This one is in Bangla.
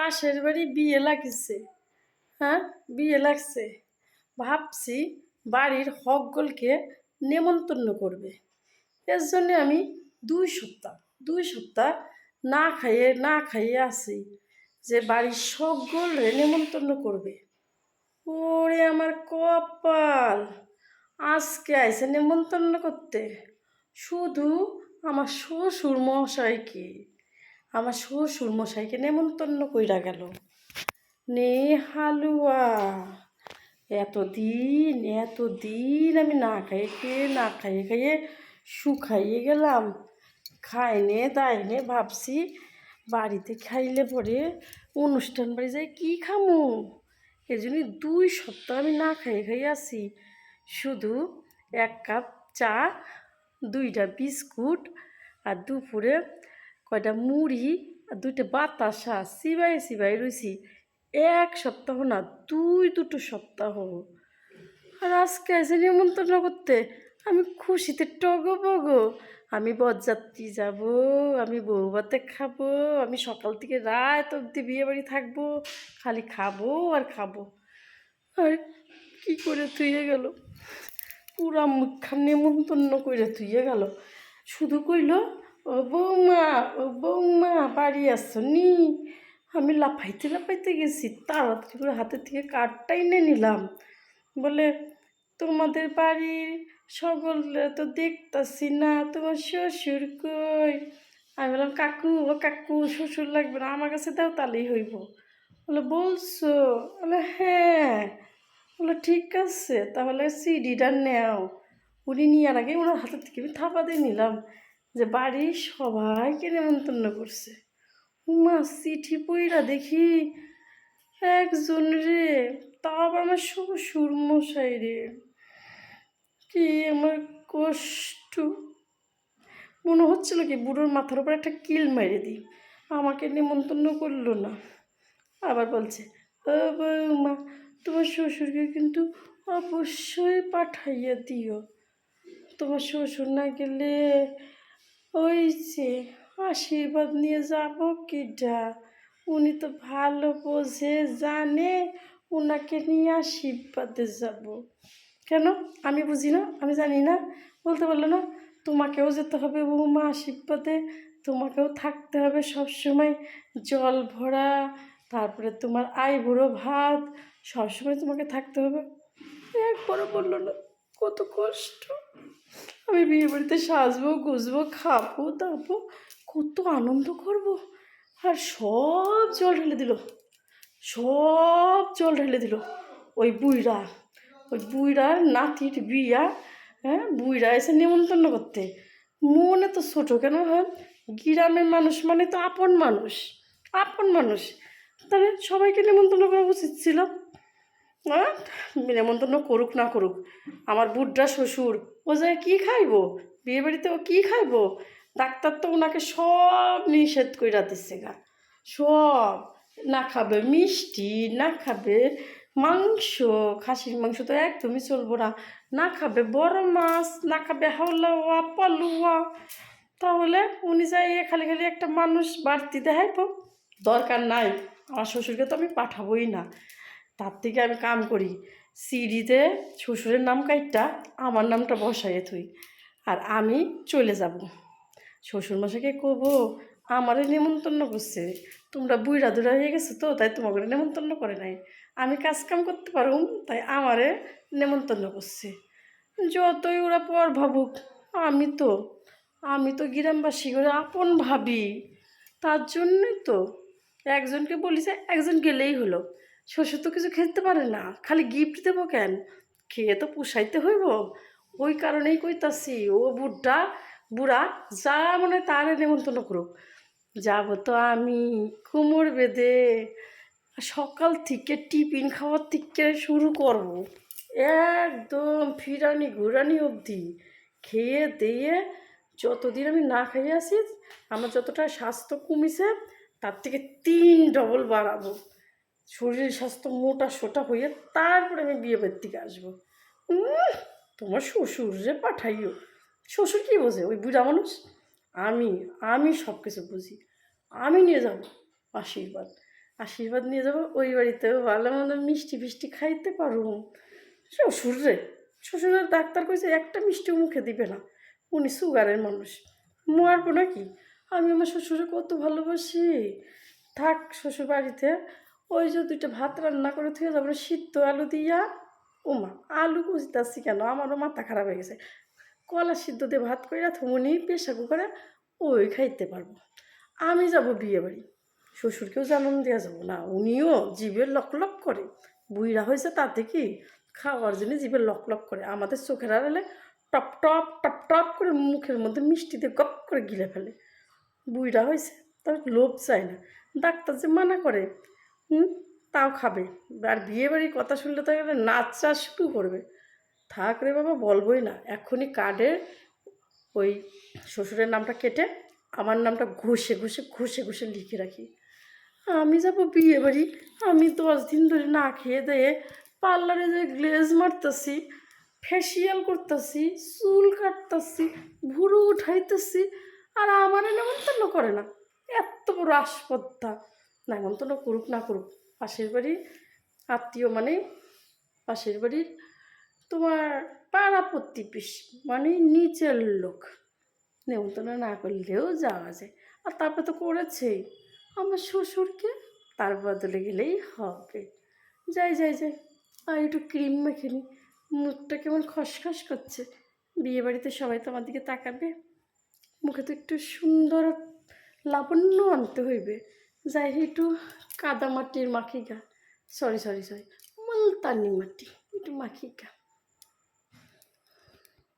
পাশের বাড়ি বিয়ে লাগিছে। হ্যাঁ বিয়ে লাগছে। ভাবছি বাড়ির হকগলকে নেমন্তন্ন করবে। এর জন্যে আমি দুই সপ্তাহ দুই সপ্তাহ না খাইয়ে না খাইয়ে আসি যে বাড়ির সকলরে নেমন্তন্ন করবে। ওরে আমার কপাল, আজকে আইসে নেমন্তন্ন করতে। শুধু আমার শ্বশুর মশাইকে আমার শ্বশুর মশাইকে নেমন্তন্ন কইরা গেল। নে হালুয়া, এতদিন এতদিন আমি না খাইয়ে খেয়ে, না খাইয়ে খাইয়ে শুকাইয়ে গেলাম। খাইনে দাইনে ভাবছি বাড়িতে খাইলে পরে অনুষ্ঠান বাড়ি যাই কী খামু? এর জন্য দুই সপ্তাহ আমি না খাইয়ে খাইয়ে আছি। শুধু এক কাপ চা, দুইটা বিস্কুট আর দুপুরে কয়টা মুড়ি আর দুইটা বাতাসা সিবাই সিবাই রয়েছি এক সপ্তাহ না, দুই, দুটো সপ্তাহ আর আজকে এসে নিমন্ত্রণ করতে, আমি খুশিতে টগো বগো আমি বরযাত্রী যাব, আমি বউবাতে খাব, আমি সকাল থেকে রাত অবধি বিয়ে বাড়ি থাকব, খালি খাব আর খাব। আর কি করে থুয়ে গেল? পুরা মুখখান নেমন্তন্ন করে থুয়ে গেল। শুধু কইল ও বৌমা ও বৌমা বাড়ি আসছো নি আমি লাফাইতে লাফাইতে গেছি, তাড়াতাড়ি করে হাতের থেকে কার্ডটা এনে নিলাম। বলে, তোমাদের বাড়ির সকলে তো দেখতাছি না, তোমার শ্বশুর কই? আমি বললাম, কাকু, ও কাকু, শ্বশুর লাগবে না, আমার কাছে দাও, তাহলেই হইব। বলে, বলছো? বলে হ্যাঁ। বলে, ঠিক আছে, তাহলে সিডিটা নেও। উনি নেওয়ার আগে ওনার হাতের থেকে আমি থাপা দিয়ে নিলাম। যে বাড়ির সবাইকে নেমন্তন্ন করছে। উমা, চিঠি পইরা দেখি একজন রে, তাও আবার আমার শ্বশুর মশাই রে। কি আমার কষ্ট। মনে হচ্ছিল কি বুড়োর মাথার উপর একটা কিল মেরে দিই। আমাকে নিমন্ত্রণ করল না। আবার বলছে বৌমা, তোমার শ্বশুরকে কিন্তু অবশ্যই পাঠাইয়া দিও। তোমার শ্বশুর না গেলে ওই যে আশীর্বাদ নিয়ে যাব কিডা উনি তো ভালো বোঝে, জানে। ওনাকে নিয়ে আশীর্বাদে যাব। কেন? আমি বুঝি না, আমি জানি না। বলতে পারল না, তোমাকেও যেতে হবে বৌমা আশীর্বাদে। তোমাকেও থাকতে হবে সবসময়। জল ভরা, তারপরে তোমার আই বুড়ো ভাত, সবসময় তোমাকে থাকতে হবে। একবারও বলল না, কত কষ্ট। আমি বিয়ে বাড়িতে সাজবো, গুজবো, খাব, দাবো, কত আনন্দ করব। আর সব জল ঢেলে দিল, সব জল ঢেলে দিল। ওই বুইরা ওই বুইরার নাতির বিয়া হ্যাঁ বুইরা এসে নিমন্ত্রণ করতে। মনে তো ছোটো কেন হ্যাঁ গ্রামের মানুষ মানে তো আপন মানুষ আপন মানুষ। তাহলে সবাইকে নিমন্ত্রণ করা উচিত ছিল। হ্যাঁ নিমন্ত্রণ করুক, না করুক। আমার বুড্ডা শ্বশুর, ও যায় কী খাইবো? বিয়ে বাড়িতে ও কী খাইবো? ডাক্তার তো ওনাকে সব নিষেধ কইরা দিচ্ছে গা। সব। না খাবে মিষ্টি, না খাবে মাংস, খাসির মাংস তো একদমই চলবো না। না খাবে বড় মাছ, না খাবে হাওলাওয়া, পালুয়া। তাহলে উনি যাই খালি খালি একটা মানুষ বাড়তি দেখাইবো? দরকার নাই। আমার শ্বশুরকে তো আমি পাঠাবোই না। তার থেকে আমি কাম করি। সিডিতে শ্বশুরের নাম কাইটটা, আমার নামটা বসাইয়ে থুই। আর আমি চলে যাব। শ্বশুরমশাইকে কব, আমারে নিমন্ত্রণ করছে। তোমরা বুইরা দুরা হয়ে গেছো তো, তাই তোমাকে নেমন্তন্ন করে নাই। আমি কাজ কাম করতে পারুম, তাই আমারে নেমন্তন্ন করছে। যতই ওরা পর ভাবুক, আমি তো আমি তো গ্রামবাসী করে আপন ভাবি। তার জন্যই তো একজনকে বলি যে একজন গেলেই হলো। শ্বশুর তো কিছু খেতে পারে না, খালি গিফট দেবো কেন? খেয়ে তো পুষাইতে হইব। ওই কারণেই কইতাছি, ও বুড়টা বুড়া, যা মনে তারে নেমন্তন্ন করুক। যাব তো আমি কোমর বেঁধে সকাল থেকে টিফিন খাওয়ার থেকে শুরু করব। একদম ফিরানি ঘুরানি অবধি। খেয়ে দিয়ে যতদিন আমি না খাইয়ে আসি আমার যতটা স্বাস্থ্য কমিছে, তার থেকে তিন ডবল বাড়াবো। শরীর স্বাস্থ্য মোটা সোটা হয়ে তারপরে আমি বিয়ে বাড়ির আসব। তোমার শ্বশুর যে পাঠাইও। শ্বশুর কী বোঝে? ওই বুড়া মানুষ? আমি আমি সব কিছু বুঝি। আমি নিয়ে যাব আশীর্বাদ। আশীর্বাদ নিয়ে যাব, ওই বাড়িতেও ভালো মন্দ মিষ্টি ফিষ্টি খাইতে পারো। শ্বশুর রে, শ্বশুরের ডাক্তার কইছে একটা মিষ্টিও মুখে দিবে না। উনি সুগারের মানুষ। মারবো নাকি? আমি আমার শ্বশুরে কত ভালোবাসি। থাক শ্বশুর বাড়িতে ওই যে দুইটা ভাত রান্না করে থেকে যাব সিদ্ধ আলু দিয়া, ওমা, আলু বুঝতেছি কেন? আমারও মাথা খারাপ হয়ে গেছে। কলা সিদ্ধ দিয়ে ভাত করে থমনি প্রেশার কুকারে ওই খাইতে পারব। আমি যাব বিয়ে বাড়ি। শ্বশুরকেও জানান দেওয়া যাব না, উনিও জিভের লক লক করে। বুইরা হয়েছে তাতে কি? খাওয়ার জন্য জিভের লক লক করে। আমাদের চোখের আড়ালে টপ টপ টপ টপ করে মুখের মধ্যে মিষ্টি দিয়ে গপ করে গিলে ফেলে। বুইরা হয়েছে, তার লোভ চায় না। ডাক্তার যে মানা করে হুম, তাও খাবে। আর বিয়ে বাড়ির কথা শুনলে তো একেবারে নাচা শুরু করবে। থাক রে বাবা, বলবোই না। এখনই কার্ডে ওই শ্বশুরের নামটা কেটে আমার নামটা ঘষে ঘষে ঘষে ঘষে লিখে রাখি। আমি যাব বিয়ে বাড়ি আমি দশ দিন ধরে না খেয়ে দিয়ে পার্লারে যে গ্লেজ মারতেছি ফেসিয়াল করতেছি, চুল কাটতেছি, ভুরু উঠাইতেছি, আর আমার নেমন্তন্ন করে না। এত বড় আসপদ্ধা নেমন্তন্ন করুক না করুক, পাশের বাড়ি আত্মীয় মানে পাশের বাড়ির তোমার পাড়া প্রতিবেশী মানে নিচের লোক। নেমন্তন্ন না করলেও যাওয়া যায়। আর তারপরে তো করেছেই আমার শ্বশুরকে তার বদলে গেলেই হবে। যাই যাই যাই। আর একটু ক্রিম মেখে নিই মুখটা কেমন খসখস করছে। বিয়ে বাড়িতে সবাই তো আমার দিকে তাকাবে। মুখে তো একটু সুন্দর লাবণ্য আনতে হইবে। যাই একটু কাদা মাটির মাখিগা সরি সরি সরি মুলতানি মাটি একটু মাখিগা